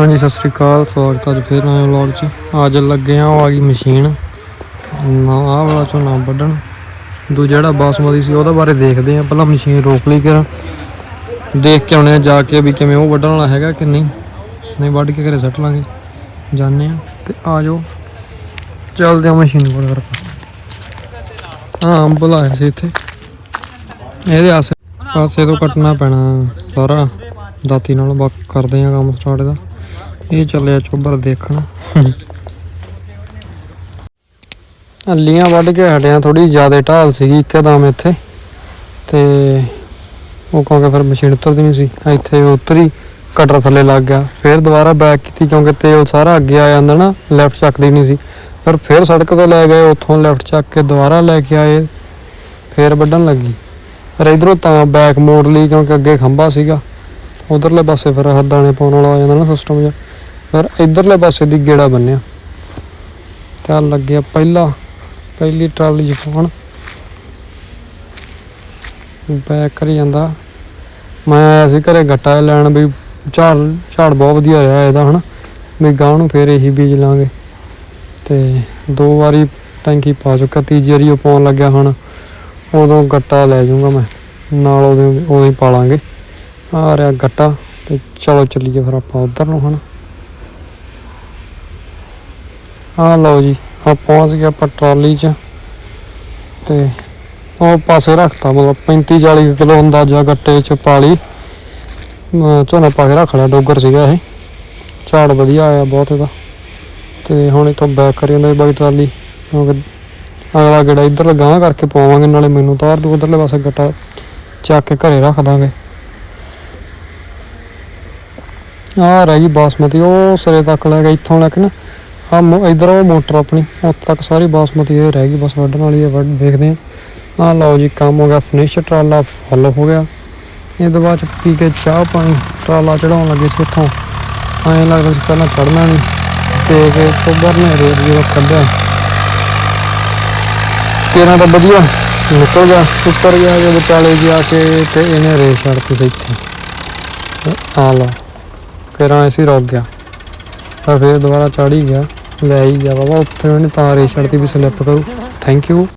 ਹਾਂਜੀ, ਸਤਿ ਸ੍ਰੀ ਅਕਾਲ, ਸਵਾਗਤ ਅੱਜ ਫੇਰ ਨਵੇਂ ਵਲੌਗ 'ਚ। ਅੱਜ ਲੱਗੇ ਆ ਉਹ ਆ ਗਈ ਮਸ਼ੀਨ। ਨਾ, ਆਹ ਵਾਲਾ ਝੋਨਾ ਵੱਢਣ। ਦੂ ਜਿਹੜਾ ਬਾਸਮਤੀ ਸੀ, ਉਹਦੇ ਬਾਰੇ ਦੇਖਦੇ ਆ ਪਹਿਲਾਂ ਮਸ਼ੀਨ ਰੋਕ ਲਈ ਕਰ। ਦੇਖ ਕੇ ਆਉਣੇ ਆ ਜਾ ਕੇ ਵੀ ਕਿਵੇਂ ਉਹ ਵੱਢਣ ਵਾਲਾ ਹੈਗਾ ਕਿ ਨਹੀਂ। ਨਹੀਂ, ਵੱਢ ਕੇ ਘਰੇ ਸੱਟ ਲਾਂਗੇ। ਜਾਣੇ ਆ ਤੇ ਆ ਜਾਓ। ਚੱਲਦੇ ਆ ਮਸ਼ੀਨ ਕੋਲ ਫਿਰ ਹਾਂ, ਅੰਬ ਲਾਇਆ ਸੀ ਇੱਥੇ। ਇਹਦੇ ਆਸੇ ਪਾਸੇ ਤੋਂ ਕੱਟਣਾ ਪੈਣਾ ਸਾਰਾ। ਦਾਤੀ ਨਾਲ ਬਾਕ ਕਰਦੇ ਆ ਕੰਮ ਸਟਾਰਟ ਦਾ ਇਹ ਚੱਲਿਆ ਚੋਬਰ ਦੇਖਣ। ਅੱਲੀਆਂ ਵੱਢ ਕੇ ਹਟਿਆ ਥੋੜੀ ਜ਼ਿਆਦਾ ਢਾਲ ਸੀਗੀ ਇੱਕਦਮ ਇੱਥੇ। ਤੇ ਉਹ ਕਿਉਂਕਿ ਫਿਰ ਮਸ਼ੀਨ ਉਤਰਦੀ ਨਹੀਂ ਸੀ ਇੱਥੇ ਉਤਰੀ, ਕਟਰ ਥੱਲੇ ਲੱਗ ਗਿਆ। ਫਿਰ ਦੁਬਾਰਾ ਬੈਕ ਕੀਤੀ ਕਿਉਂਕਿ ਤੇਲ ਸਾਰਾ ਅੱਗੇ ਆ ਜਾਂਦਾ ਨਾ ਲੈਫਟ ਚੱਕਦੀ ਨਹੀਂ ਸੀ। ਪਰ ਫਿਰ ਸੜਕ ਤੋਂ ਲੈ ਗਏ, ਉੱਥੋਂ ਲੈਫਟ ਚੱਕ ਕੇ ਦੁਬਾਰਾ ਲੈ ਕੇ ਆਏ, ਫਿਰ ਵੱਢਣ ਲੱਗੀ। ਪਰ ਇਧਰੋਂ ਤਾਂ ਬੈਕ ਮੋੜ ਲਈ ਕਿਉਂਕਿ ਅੱਗੇ ਖੰਭਾ ਸੀਗਾ। ਉਧਰਲੇ ਪਾਸੇ ਫਿਰ ਹੱਦਾਣੇ ਪਾਉਣ ਵਾਲਾ ਆ ਜਾਂਦਾ ਨਾ ਸਿਸਟਮ ਜਿਹਾ। ਫਿਰ ਇਧਰਲੇ ਪਾਸੇ ਦੀ ਗੇੜਾ ਬੰਨਿਆ। ਤਾਂ ਲੱਗਿਆ ਪਹਿਲਾ, ਪਹਿਲੀ ਟਰਾਲੀ ਚ ਬੈਕ ਕਰੀ ਜਾਂਦਾ। ਮੈਂ ਆਇਆ ਸੀ ਘਰੇ ਗੱਟਾ ਲੈਣ ਵੀ ਝਾੜ ਝਾੜ ਬਹੁਤ ਵਧੀਆ ਰਿਹਾ ਇਹਦਾ ਹਨਾ। ਵੀ ਗਾਂ ਨੂੰ ਫੇਰ ਇਹੀ ਬੀਜ ਲਾਂਗੇ। ਤੇ ਦੋ ਵਾਰੀ ਟੈਂਕੀ ਪਾ ਚੁੱਕਾ, ਤੀਜੀ ਵਾਰੀ ਉਹ ਪਾਉਣ ਲੱਗਿਆ ਹੁਣ। ਉਦੋਂ ਗੱਟਾ ਲੈ ਜਾਊਂਗਾ ਮੈਂ। ਨਾਲ ਉਹਦੇ ਉਦੋਂ ਹੀ ਪਾ ਲਾਂਗੇ। ਆ ਰਿਹਾ ਗੱਟਾ ਤੇ ਚਲੋ ਚੱਲੀਏ ਫਿਰ ਆਪਾਂ ਉਧਰ ਨੂੰ ਹੁਣ ਆ ਲਓ ਜੀ ਆ ਪਹੁੰਚ ਗਿਆ ਆਪਾਂ ਟਰਾਲੀ 'ਚ ਤੇ ਉਹ ਪਾਸੇ ਰੱਖਤਾ, ਮਤਲਬ 35 40 ਕਿਲੋ ਅੰਦਾਜ਼ਾ ਗੱਟੇ 'ਚ ਪਾਲੀ। ਝੋਨਾ ਪਾ ਕੇ ਰੱਖ ਲਿਆ, ਡੋਗਰ ਸੀਗਾ ਇਹ। ਝਾੜ ਵਧੀਆ ਆਇਆ ਬਹੁਤ ਇਹਦਾ। ਤੇ ਹੁਣ ਇਥੋਂ ਬੈਕ ਕਰੀ ਜਾਂਦਾ ਬਾਈ ਟਰਾਲੀ। ਕਿਉਂਕਿ ਅਗਲਾ ਗੇੜਾ ਇੱਧਰ ਗਾਂ ਕਰਕੇ ਪਾਵਾਂਗੇ, ਨਾਲੇ ਮੈਨੂੰ ਤਾਰ ਦੂ ਉਧਰਲੇ ਪਾਸੇ ਗੱਟਾ ਚੱਕ ਕੇ ਘਰੇ ਰੱਖ ਦਾਂਗੇ। ਆ ਰਹੀ ਬਾਸਮਤੀ, ਉਹ ਸਿਰੇ ਤੱਕ ਲੈ ਗਿਆ ਇੱਥੋਂ ਲੈ ਕੇ ਨਾ ਆ ਇਧਰ ਉਹ ਮੋਟਰ ਆਪਣੀ। ਉੱਥੇ ਤੱਕ ਸਾਰੀ ਬਾਸਮਤੀ ਇਹ ਰਹਿ ਗਈ, ਬਸ ਵੱਢਣ ਵਾਲੀ ਹੈ ਵੱਢ, ਦੇਖਦੇ ਆ। ਆ ਲਓ ਜੀ, ਕੰਮ ਹੋ ਗਿਆ ਫਿਨਿਸ਼ ਟਰਾਲਾ ਫੁੱਲ ਹੋ ਗਿਆ। ਇਹ ਤੋਂ ਬਾਅਦ ਚ ਪੀ ਕੇ ਚਾਹ ਪਾਣੀ, ਟਰਾਲਾ ਚੜਾਉਣ ਲੱਗੇ ਸੀ ਇੱਥੋਂ। ਐਂ ਲੱਗਦਾ ਸੀ ਪਹਿਲਾਂ ਚੜਨਾ ਨਹੀਂ ਤੇ ਫਿਰ ਚੋਬਰ ਨੇ ਰੇਤ ਜਿਹੜਾ ਕੱਢਿਆ ਤੇਰਾ ਤਾਂ ਵਧੀਆ, ਨਿਕਲ ਗਿਆ ਉੱਪਰ ਗਿਆ ਜੇ ਵਿਚਾਲੇ ਜਾ ਕੇ ਤੇ ਇਹਨੇ ਰੇਸ ਛੱਡਤੀ ਸੀ ਇੱਥੇ। ਆ ਲਓ, ਫਿਰ ਐਂ ਰੁਕ ਗਿਆ। ਪਰ ਫਿਰ ਦੁਬਾਰਾ ਚੜ ਹੀ ਗਿਆ। ਲੈ ਹੀ ਗਿਆ ਬਾਬਾ ਉੱਥੇ ਉਹਨੇ ਤਾਂ ਰੇਤ ਛੱਡਤੀ ਵੀ ਸਲਿੱਪ ਕਰੂ। Thank you